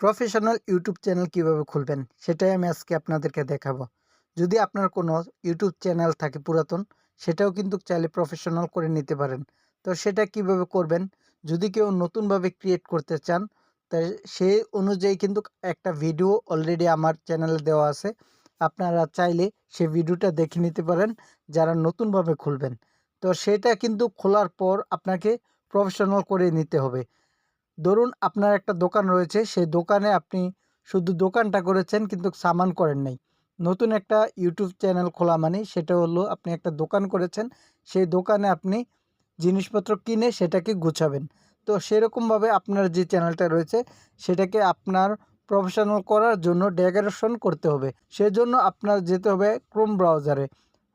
Professional YouTube channel কীভাবে খুলবেন, সেটাই আমি আজকে আপনাদেরকে দেখাবো। যদি আপনার কোনো ইউটিউব চ্যানেল থাকে পুরাতন, সেটাও কিন্তু চাইলে প্রফেশনাল করে নিতে পারেন। তো সেটা কীভাবে করবেন, যদি কেউ নতুনভাবে ক্রিয়েট করতে চান তাই সেই অনুযায়ী কিন্তু একটা ভিডিও অলরেডি আমার চ্যানেলে দেওয়া আছে। আপনারা চাইলে সে ভিডিওটা দেখে নিতে পারেন, যারা নতুনভাবে খুলবেন। তো সেটা কিন্তু খোলার পর আপনাকে প্রফেশনাল করে নিতে হবে। ধরুন আপনার একটা দোকান রয়েছে, সেই দোকানে আপনি শুধু দোকানটা করেছেন কিন্তু সামান করেন নাই। নতুন একটা ইউটিউব চ্যানেল খোলা মানে সেটা হলো আপনি একটা দোকান করেছেন, সেই দোকানে আপনি জিনিসপত্র কিনে সেটাকে গুছাবেন। তো সেরকমভাবে আপনার যে চ্যানেলটা রয়েছে, সেটাকে আপনার প্রফেশনাল করার জন্য ডেকোরেশন করতে হবে। সেজন্য আপনার যেতে হবে ক্রোম ব্রাউজারে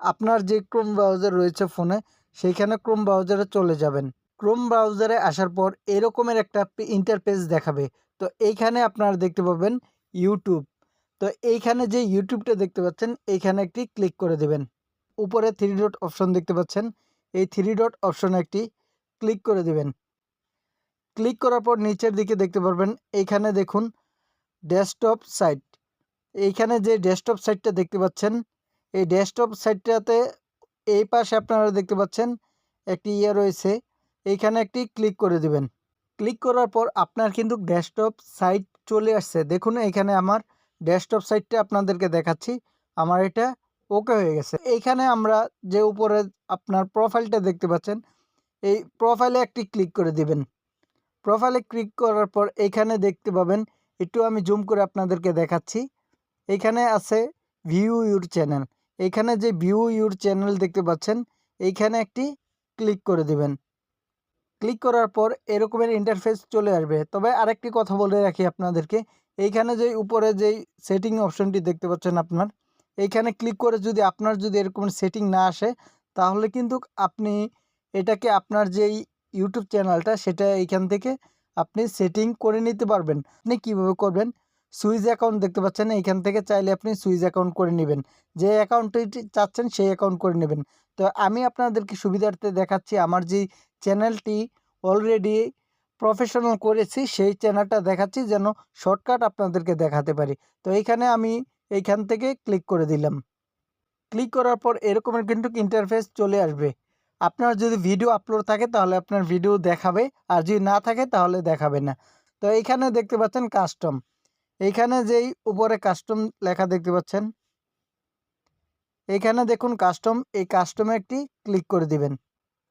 আপনার যে ক্রোম ব্রাউজার রয়েছে ফোনে সেইখানে ক্রোম ব্রাউজারে চলে যাবেন। ক্রোম ব্রাউজারে আসার পর এরকমের একটা ইন্টারপেজ দেখাবে। তো এইখানে আপনারা দেখতে পাবেন ইউটিউব তো এইখানে যে ইউটিউবটা দেখতে পাচ্ছেন, এইখানে একটি ক্লিক করে দেবেন। উপরে থ্রি ডট অপশন দেখতে পাচ্ছেন। এই থ্রি ডট অপশনে একটি ক্লিক করে দেবেন। ক্লিক করার পর নিচের দিকে দেখতে পারবেন, এইখানে দেখুন ডেস্কটপ সাইট এইখানে যে ডেস্কটপ সাইটটা দেখতে পাচ্ছেন, এই ডেস্কটপ সাইটটাতে এই পাশে আপনারা দেখতে পাচ্ছেন, একটি ইয়ে রয়েছে এইখানে একটি ক্লিক করে দিবেন। ক্লিক করার পর আপনার কিন্তু ডেস্কটপ সাইট চলে আসছে। দেখুন এখানে আমার ডেস্কটপ সাইটটা আপনাদেরকে দেখাচ্ছি। আমার এটা ওকে হয়ে গেছে। এইখানে আমরা যে উপরে আপনার প্রোফাইলটা দেখতে পাচ্ছেন, এই প্রোফাইলে একটি ক্লিক করে দিবেন। প্রোফাইলে ক্লিক করার পর এইখানে দেখতে পাবেন, একটু আমি জুম করে আপনাদেরকে দেখাচ্ছি। এইখানে আছে ভিউ ইউর চ্যানেল এইখানে যে ভিউ ইউর চ্যানেল দেখতে পাচ্ছেন, এইখানে একটি ক্লিক করে দিবেন। ক্লিক করার পর এরকমের ইন্টারফেস চলে আসবে। তবে আরেকটি কথা বলে রাখি আপনাদেরকে, এইখানে যে উপরে যেই সেটিং অপশনটি দেখতে পাচ্ছেন আপনার, এইখানে ক্লিক করে যদি আপনার যদি এরকম সেটিং না আসে, তাহলে কিন্তু আপনি এটাকে আপনার যেই ইউটিউব চ্যানেলটা সেটা এইখান থেকে আপনি সেটিং করে নিতে পারবেন। আপনি কীভাবে করবেন? সুইচ অ্যাকাউন্ট দেখতে পাচ্ছেন, এইখান থেকে চাইলে আপনি সুইচ অ্যাকাউন্ট করে নেবেন। যে অ্যাকাউন্টটি চাচ্ছেন, সেই অ্যাকাউন্ট করে নেবেন। তো আমি আপনাদেরকে সুবিধার্থে দেখাচ্ছি, আমার যে চ্যানেলটি অলরেডি প্রফেশনাল করেছি, সেই চ্যানেলটা দেখাচ্ছি যেন শর্টকাট আপনাদেরকে দেখাতে পারি। তো এইখানে আমি এইখান থেকে ক্লিক করে দিলাম। ক্লিক করার পর এরকমের কিন্তু ইন্টারফেস চলে আসবে। আপনার যদি ভিডিও আপলোড থাকে তাহলে আপনার ভিডিও দেখাবে, আর যদি না থাকে তাহলে দেখাবে না। তো এইখানে দেখতে পাচ্ছেন কাস্টম এইখানে যেই উপরে কাস্টম লেখা দেখতে পাচ্ছেন। এইখানে দেখুন কাস্টম এই কাস্টমে একটি ক্লিক করে দিবেন।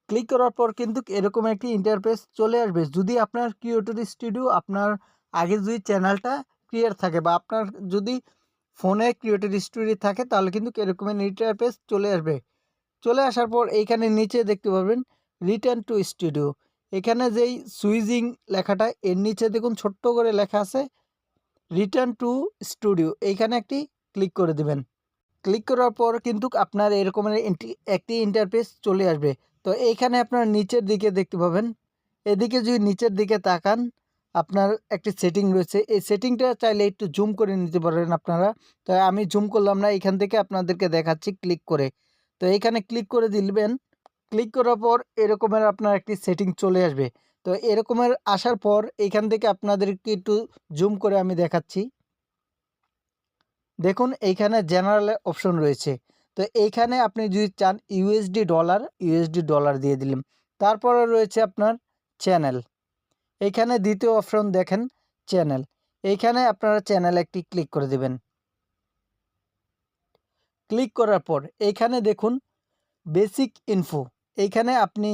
ক্লিক করার পর কিন্তু এরকম একটি ইন্টারফেস চলে আসবে। যদি আপনার ক্রিয়েটর স্টুডিও আপনার আগে যদি চ্যানেলটা ক্লিয়ার থাকে বা আপনার যদি ফোনে ক্রিয়েটর স্টুডিও থাকে, তাহলে কিন্তু এরকমের ইন্টারফেস চলে আসবে। চলে আসার পর এইখানে নিচে দেখতে পাবেন রিটার্ন টু স্টুডিও এখানে যেই সুইজিং লেখাটা, এর নিচে দেখুন ছোট্ট করে লেখা আছে রিটার্ন টু স্টুডিও এইখানে একটি ক্লিক করে দেবেন। ক্লিক করার পর কিন্তু আপনার এরকমের একটি ইন্টারফেস চলে আসবে। তো এইখানে আপনার নিচের দিকে দেখতে পাবেন। এদিকে যদি নিচের দিকে তাকান, আপনার একটি সেটিং রয়েছে। এই সেটিংটা চাইলে একটু জুম করে নিতে পারেন আপনারা। তো আমি জুম করলাম না, এখান থেকে আপনাদেরকে দেখাচ্ছি ক্লিক করে। তো এইখানে ক্লিক করে দিলবেন ক্লিক করার পর এরকমের আপনার একটি সেটিং চলে আসবে। তো এরকমের আসার পর এইখান থেকে আপনাদেরকে একটু জুম করে আমি দেখাচ্ছি। দেখুন, এইখানে জেনারেল অপশন রয়েছে। তো এইখানে আপনি যদি চান ইউএসডি ডলার ইউএসডি ডলার দিয়ে দিলেন। তারপরে রয়েছে আপনার চ্যানেল এইখানে দ্বিতীয় অপশন দেখেন চ্যানেল এইখানে আপনারা চ্যানেল একটি ক্লিক করে দেবেন। ক্লিক করার পর এইখানে দেখুন বেসিক ইনফো এইখানে আপনি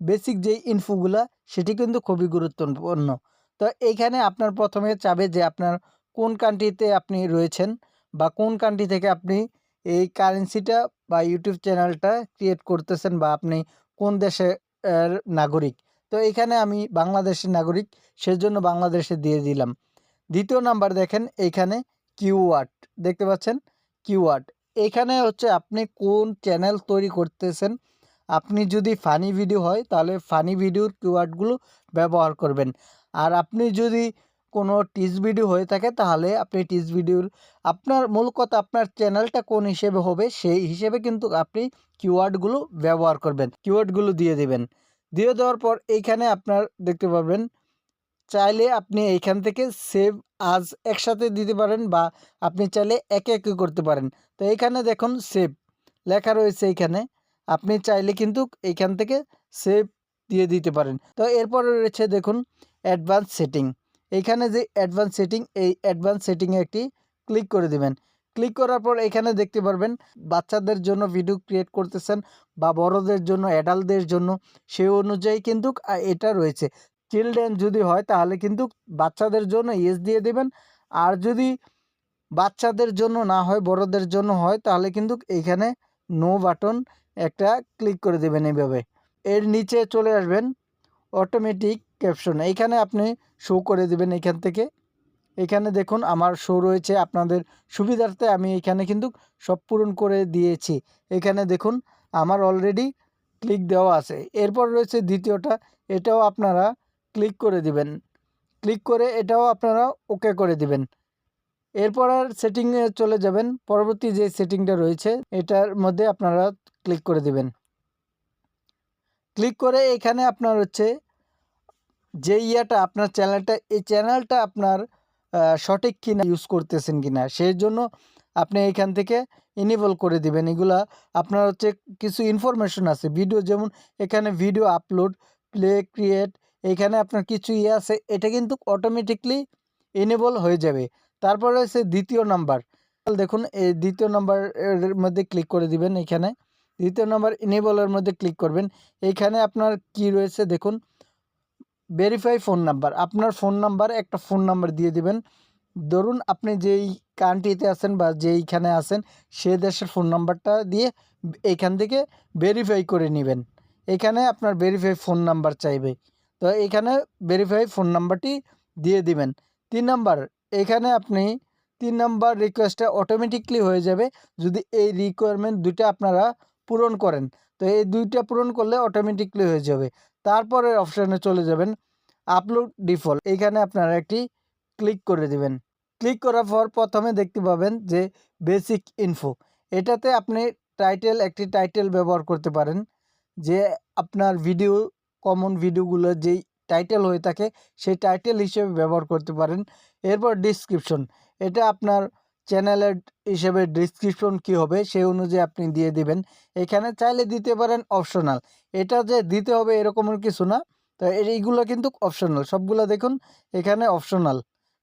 বেসিক যে ইনফোগুলা সেটি কিন্তু খুবই গুরুত্বপূর্ণ। তো এইখানে আপনার প্রথমে চাবে যে আপনার কোন কান্ট্রিতে আপনি রয়েছেন। বা কোন কান্ট্রি থেকে আপনি এই কারেন্সিটা বা ইউটিউব চ্যানেলটা ক্রিয়েট করতেছেন বা আপনি কোন দেশের নাগরিক? তো এখানে আমি বাংলাদেশের নাগরিক, সেজন্য বাংলাদেশে দিয়ে দিলাম। দ্বিতীয় নাম্বার দেখেন এইখানে কিউওয়ার্ড দেখতে পাচ্ছেন? কিউওয়ার্ড এইখানে হচ্ছে আপনি কোন চ্যানেল তৈরি করতেছেন? আপনি যদি ফানি ভিডিও হয়, তাহলে ফানি ভিডিওর কিওয়ার্ডগুলো ব্যবহার করবেন। আর আপনি যদি কোনো টিচ ভিডিও হয়ে থাকে, তাহলে আপনি টিচ ভিডিওর আপনার মূল কথা আপনার চ্যানেলটা কোন হিসেবে হবে, সেই হিসেবে কিন্তু আপনি কিওয়ার্ডগুলো ব্যবহার করবেন কিওয়ার্ডগুলো দিয়ে দেবেন। দিয়ে দেওয়ার পর এইখানে আপনার দেখতে পাবেন চাইলে আপনি এইখান থেকে সেভ আজ একসাথে দিতে পারেন বা আপনি চাইলে একে একে করতে পারেন। তো এইখানে দেখুন সেভ লেখা রয়েছে এইখানে, আপনি চাইলে কিন্তু এইখান থেকে সেভ দিয়ে দিতে পারেন। তো এরপরে রয়েছে দেখুন অ্যাডভান্স সেটিং এইখানে যে অ্যাডভান্স সেটিং এই অ্যাডভান্স সেটিংয়ে একটি ক্লিক করে দিবেন। ক্লিক করার পর এখানে দেখতে পারবেন, বাচ্চাদের জন্য ভিডিও ক্রিয়েট করতেছেন বা বড়দের জন্য অ্যাডাল্টদের জন্য, সেই অনুযায়ী কিন্তু এটা রয়েছে। চিলড্রেন যদি হয় তাহলে কিন্তু বাচ্চাদের জন্য ইয়েস দিয়ে দেবেন। আর যদি বাচ্চাদের জন্য না হয়, বড়দের জন্য হয়, তাহলে কিন্তু এইখানে নো বাটন একটা ক্লিক করে দেবেন এইভাবে। এর নিচে চলে আসবেন অটোমেটিক ক্যাপশন এইখানে আপনি শো করে দেবেন এখান থেকে। এখানে দেখুন আমার শো রয়েছে, আপনাদের সুবিধার্থে আমি এখানে কিন্তু সব পূরণ করে দিয়েছি। এখানে দেখুন আমার অলরেডি ক্লিক দেওয়া আছে। এরপর রয়েছে দ্বিতীয়টা, এটাও আপনারা ক্লিক করে দিবেন। ক্লিক করে এটাও আপনারা ওকে করে দিবেন। এরপর আর সেটিংয়ে চলে যাবেন। পরবর্তী যে সেটিংটা রয়েছে, এটার মধ্যে আপনারা ক্লিক করে দিবেন। ক্লিক করে এখানে আপনার হচ্ছে যে ইয়াটা আপনার চ্যানেলটা, এই চ্যানেলটা আপনার সঠিক কিনা ইউজ করতেছেন কিনা, সেই জন্য আপনি এখান থেকে ইনেবল করে দিবেন। এগুলা আপনার হচ্ছে কিছু ইনফরমেশন আছে ভিডিও যেমন এখানে ভিডিও আপলোড প্লে ক্রিয়েট এখানে আপনার কিছু ইয়ে আছে, এটা কিন্তু অটোমেটিকলি ইনেবল হয়ে যাবে। তারপরে হচ্ছে দ্বিতীয় নাম্বার দেখুন, এই দ্বিতীয় নাম্বার এর মধ্যে ক্লিক করে দিবেন এখানে। দ্বিতীয় নাম্বার ইনেবলের মধ্যে ক্লিক করবেন। এইখানে আপনার কি রয়েছে, দেখুন ভেরিফাই ফোন নাম্বার আপনার ফোন নাম্বার একটা ফোন নাম্বার দিয়ে দিবেন। ধরুন আপনি যেই কান্ট্রিতে আছেন বা যেইখানে আছেন, সে দেশের ফোন নাম্বারটা দিয়ে এইখান থেকে ভেরিফাই করে নেবেন। এখানে আপনার ভেরিফাই ফোন নাম্বার চাইবে। তো এখানে ভেরিফাই ফোন নাম্বারটি দিয়ে দিবেন। তিন নাম্বার এখানে আপনি তিন নাম্বার রিকোয়েস্টটা অটোমেটিকলি হয়ে যাবে যদি এই রিকোয়ারমেন্ট দুইটা আপনারা পূরণ করেন। তো এই দুইটা পূরণ করলে অটোমেটিকলি হয়ে যাবে। তারপরের অপশানে চলে যাবেন আপলোড ডিফল্ট এইখানে আপনারা একটি ক্লিক করে দিবেন। ক্লিক করার পর প্রথমে দেখতে পাবেন যে বেসিক ইনফো এটাতে আপনি টাইটেল একটি টাইটেল ব্যবহার করতে পারেন। যে আপনার ভিডিও কমন ভিডিওগুলো যেই টাইটেল হয়ে থাকে, সেই টাইটেল হিসেবে ব্যবহার করতে পারেন। এরপর ডিসক্রিপশন এটা আপনার চ্যানেলের হিসেবে ডিসক্রিপশন কি হবে সেই অনুযায়ী আপনি দিয়ে দিবেন। এখানে চাইলে দিতে পারেন অপশনাল এটা যে দিতে হবে এরকমের কিছু না। তো এইগুলো কিন্তু অপশনাল সবগুলো দেখুন, এখানে অপশনাল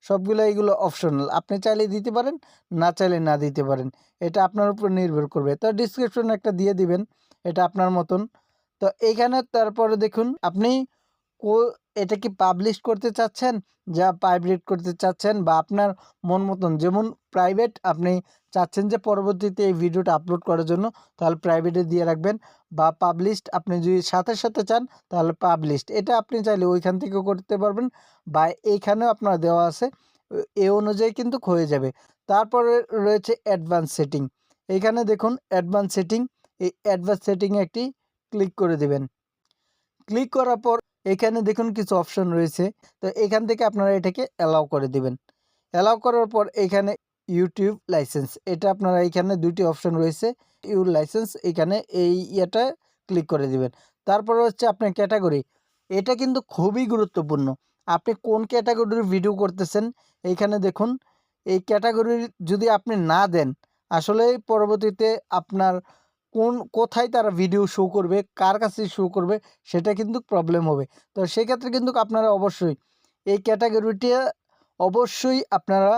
সবগুলো এইগুলো অপশনাল আপনি চাইলে দিতে পারেন, না চাইলে না দিতে পারেন। এটা আপনার উপর নির্ভর করবে। তো ডিসক্রিপশন একটা দিয়ে দিবেন, এটা আপনার মতন। তো এইখানে তারপরে দেখুন, আপনি এটা কি পাবলিশ করতে চাচ্ছেন? যা প্রাইভেট করতে চাচ্ছেন বা আপনার মন মতন? যেমন প্রাইভেট আপনি চাচ্ছেন যে পরবর্তীতে এই ভিডিওটা আপলোড করার জন্য, তাহলে প্রাইভেটে দিয়ে রাখবেন বা পাবলিশড আপনি যদি সাথে সাথে চান, তাহলে পাবলিশড এটা আপনি চাইলে ওইখান থেকেও করতে পারবেন বা এইখানেও আপনার দেওয়া আছে। এ অনুযায়ী কিন্তু হয়ে যাবে। তারপরে রয়েছে অ্যাডভান্স সেটিং এইখানে দেখুন অ্যাডভান্স সেটিং এই অ্যাডভান্স সেটিংয়ে একটি ক্লিক করে দেবেন। ক্লিক করার পর এখানে দেখুন কিছু অপশন রয়েছে। তো এখান থেকে আপনারা এটাকে অ্যালাউ করে দিবেন। অ্যালাউ করার পর এখানে ইউটিউব লাইসেন্স এটা আপনারা এখানে দুটি অপশন রয়েছে। ইউ লাইসেন্স এখানে এই ইয়েটা ক্লিক করে দিবেন। তারপর হচ্ছে আপনার ক্যাটাগরি এটা কিন্তু খুবই গুরুত্বপূর্ণ। আপনি কোন ক্যাটাগরির ভিডিও করতেছেন এইখানে দেখুন, এই ক্যাটাগরি যদি আপনি না দেন, আসলে পরবর্তীতে আপনার কোন, কোথায় তারা ভিডিও শো করবে, কার কাছে শো করবে, সেটা কিন্তু প্রবলেম হবে। তো সেক্ষেত্রে কিন্তু আপনারা অবশ্যই এই ক্যাটাগরিটা অবশ্যই আপনারা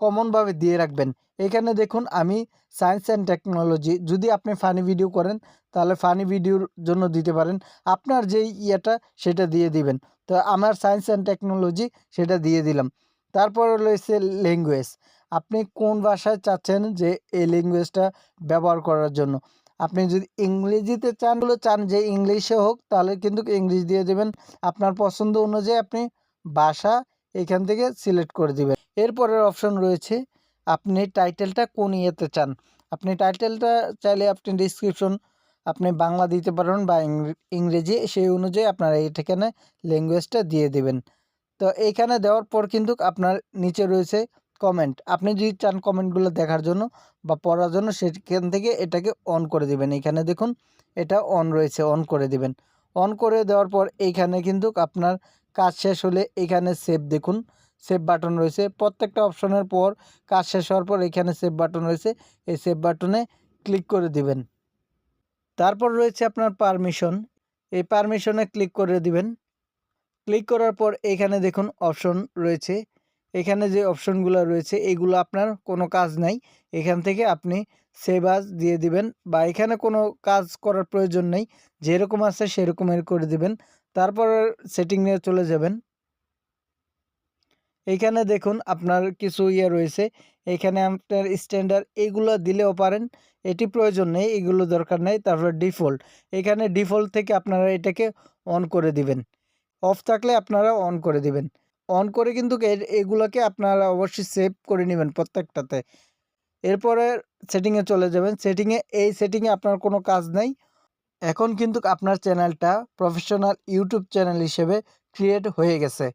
কমনভাবে দিয়ে রাখবেন। এখানে দেখুন, আমি সায়েন্স অ্যান্ড টেকনোলজি যদি আপনি ফানি ভিডিও করেন, তাহলে ফানি ভিডিওর জন্য দিতে পারেন। আপনার যেই ইয়েটা, সেটা দিয়ে দিবেন। তো আমার সায়েন্স অ্যান্ড টেকনোলজি সেটা দিয়ে দিলাম। তারপর রয়েছে ল্যাঙ্গুয়েজ আপনি কোন ভাষায় চাচ্ছেন যে, এই ল্যাঙ্গুয়েজটা ব্যবহার করার জন্য? আপনি যদি ইংরেজিতে চান বলে চান যে ইংলিশে হোক, তাহলে কিন্তু ইংলিশ দিয়ে দেবেন। আপনার পছন্দ অনুযায়ী আপনি ভাষা এখান থেকে সিলেক্ট করে দিবেন। এরপরের অপশন রয়েছে, আপনি টাইটেলটা কোন ইয়েতে চান? আপনি টাইটেলটা চাইলে আপনি ডিসক্রিপশন আপনি বাংলা দিতে পারেন বা ইংরেজি সেই অনুযায়ী আপনারা এখানে ল্যাঙ্গুয়েজটা দিয়ে দিবেন। তো এইখানে দেওয়ার পর কিন্তু আপনার নিচে রয়েছে কমেন্ট আপনি যদি চান কমেন্টগুলো দেখার জন্য বা পড়ার জন্য, সেখান থেকে এটাকে অন করে দিবেন। এখানে দেখুন, এটা অন রয়েছে অন করে দিবেন। অন করে দেওয়ার পর এইখানে কিন্তু আপনার কাজ শেষ হলে এখানে সেভ দেখুন সেভ বাটন রয়েছে। প্রত্যেকটা অপশনের পর কাজ শেষ হওয়ার পর এখানে সেভ বাটন রয়েছে। এই সেভ বাটনে ক্লিক করে দিবেন। তারপর রয়েছে আপনার পারমিশন এই পারমিশনে ক্লিক করে দিবেন। ক্লিক করার পর এখানে দেখুন অপশন রয়েছে। এখানে যে অপশনগুলো রয়েছে, এগুলো আপনার কোনো কাজ নাই। এখান থেকে আপনি সেভ আজ দিয়ে দিবেন বা এখানে কোনো কাজ করার প্রয়োজন নেই। যেরকম আছে সেরকমের করে দিবেন। তারপর সেটিংয়ে চলে যাবেন। এইখানে দেখুন আপনার কিছু ইয়ে রয়েছে। এখানে আপনার স্ট্যান্ডার্ড এগুলো দিলেও পারেন। এটি প্রয়োজন নেই, এগুলো দরকার নেই। তারপর ডিফল্ট এখানে ডিফল্ট থেকে আপনারা এটাকে অন করে দিবেন। অফ থাকলে আপনারা অন করে দিবেন। অন করে কিন্তু এগুলোকে আপনারা অবশ্যই সেভ করে নেবেন প্রত্যেকটাতে। এরপরে সেটিংয়ে চলে যাবেন। সেটিংয়ে এই সেটিংয়ে আপনার কোনো কাজ নেই। এখন কিন্তু আপনার চ্যানেলটা প্রফেশনাল ইউটিউব চ্যানেল হিসেবে ক্রিয়েট হয়ে গেছে।